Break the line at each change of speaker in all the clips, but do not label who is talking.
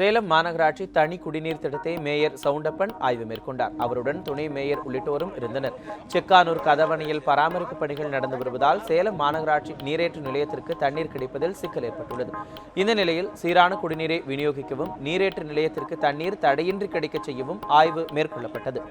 சேலம் மாநகராட்சி தனி குடிநீர் திட்டத்தை மேயர் சவுண்டப்பன் ஆய்வு மேற்கொண்டார். அவருடன் துணை மேயர் உள்ளிட்டோரும் இருந்தனர். செக்கானூர் கதவணையில் பராமரிப்பு பணிகள் நடந்து வருவதால் சேலம் மாநகராட்சி நீரேற்று நிலையத்திற்கு தண்ணீர் கிடைப்பதில் சிக்கல் ஏற்பட்டுள்ளது. இந்த நிலையில் சீரான குடிநீரை விநியோகிக்கவும் நீரேற்று நிலையத்திற்கு தண்ணீர் தடையின்றி கிடைக்கச் செய்யவும் ஆய்வு மேற்கொள்ளப்பட்டது.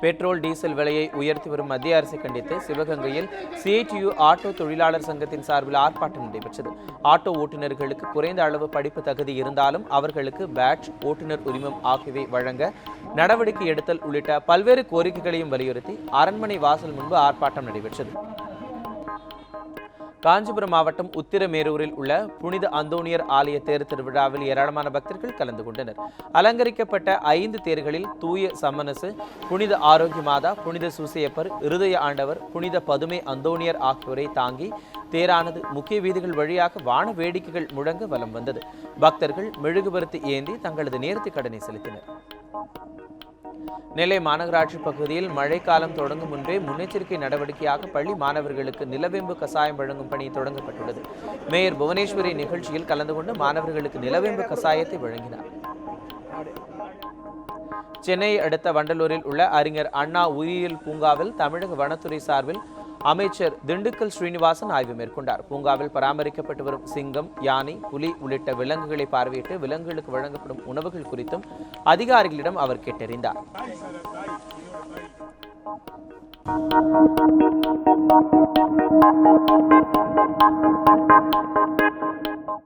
பெட்ரோல் டீசல் விலையை உயர்த்தி வரும் மத்திய அரசை கண்டித்து சிவகங்கையில் சிஎச்யு ஆட்டோ தொழிலாளர் சங்கத்தின் சார்பில் ஆர்ப்பாட்டம் நடைபெற்றது. ஆட்டோ ஓட்டுநர்களுக்கு குறைந்த அளவு படிப்பு தகுதி இருந்தாலும் அவர்களுக்கு பேட்ச் ஓட்டுநர் உரிமம் ஆகியவை வழங்க நடவடிக்கை எடுத்தல் உள்ளிட்ட பல்வேறு கோரிக்கைகளையும் வலியுறுத்தி அரண்மனை வாசல் முன்பு ஆர்ப்பாட்டம் நடைபெற்றது. காஞ்சிபுரம் மாவட்டம் உத்திரமேரூரில் உள்ள புனித அந்தோனியர் ஆலய தேர் திருவிழாவில் ஏராளமான பக்தர்கள் கலந்து கொண்டனர். அலங்கரிக்கப்பட்ட ஐந்து தேர்களில் தூய சம்மனசு புனித ஆரோக்கிய மாதா புனித சூசையப்பர் இருதய ஆண்டவர் புனித பதுமை அந்தோனியர் ஆகியோரை தாங்கி தேரானது முக்கிய வீதிகள் வழியாக வான வேடிக்கைகள் முழங்க வலம் வந்தது. பக்தர்கள் மெழுகுபருத்தி ஏந்தி தங்களது நேர்த்திக் கடனை செலுத்தினர். நெல்லை மாநகராட்சி பகுதியில் மழைக்காலம் தொடங்கும் முன்பே முன்னெச்சரிக்கை நடவடிக்கையாக பள்ளி மாணவர்களுக்கு நிலவேம்பு கசாயம் வழங்கும் பணி தொடங்கப்பட்டுள்ளது. மேயர் புவனேஸ்வரி நிகழ்ச்சியில் கலந்து கொண்டு மாணவர்களுக்கு நிலவேம்பு கசாயத்தை வழங்கினார். சென்னை அடுத்த வண்டலூரில் உள்ள அறிஞர் அண்ணா உயிரியல் பூங்காவில் தமிழக வனத்துறை சார்பில் அமைச்சர் திண்டுக்கல் ஸ்ரீனிவாசன் ஆய்வு மேற்கொண்டார். பூங்காவில் பராமரிக்கப்பட்டு வரும் சிங்கம் யானை புலி உள்ளிட்ட விலங்குகளை பார்வையிட்டு விலங்குகளுக்கு வழங்கப்படும் உணவுகள் குறித்தும் அதிகாரிகளிடம் அவர் கேட்டறிந்தார்.